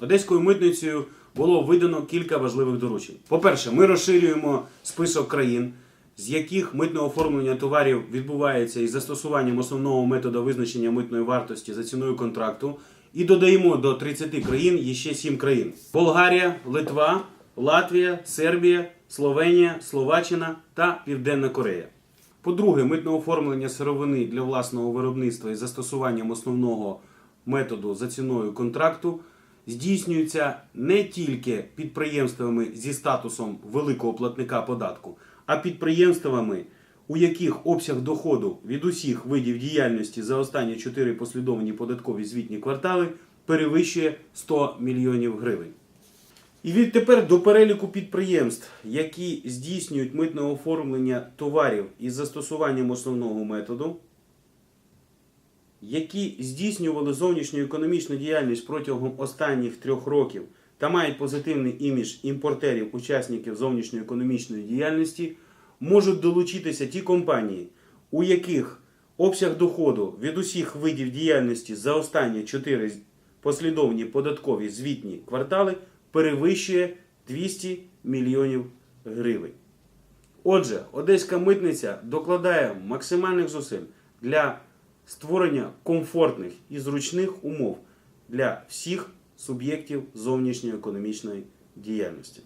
Одеською митницею було видано кілька важливих доручень. По-перше, ми розширюємо список країн, з яких митне оформлення товарів відбувається із застосуванням основного методу визначення митної вартості за ціною контракту, і додаємо до 30 країн ще 7 країн: Болгарія, Литва, Латвія, Сербія, Словенія, Словаччина та Південна Корея. По-друге, митне оформлення сировини для власного виробництва із застосуванням основного методу за ціною контракту здійснюється не тільки підприємствами зі статусом великого платника податку, а підприємствами, у яких обсяг доходу від усіх видів діяльності за останні 4 послідовні податкові звітні квартали перевищує 100 мільйонів гривень. І відтепер до переліку підприємств, які здійснюють митне оформлення товарів із застосуванням основного методу, які здійснювали зовнішню економічну діяльність протягом останніх трьох років та мають позитивний імідж імпортерів, учасників зовнішньої економічної діяльності, можуть долучитися ті компанії, у яких обсяг доходу від усіх видів діяльності за останні чотири послідовні податкові звітні квартали перевищує 200 мільйонів гривень. Отже, Одеська митниця докладає максимальних зусиль для створення комфортних і зручних умов для всіх суб'єктів зовнішньої економічної діяльності.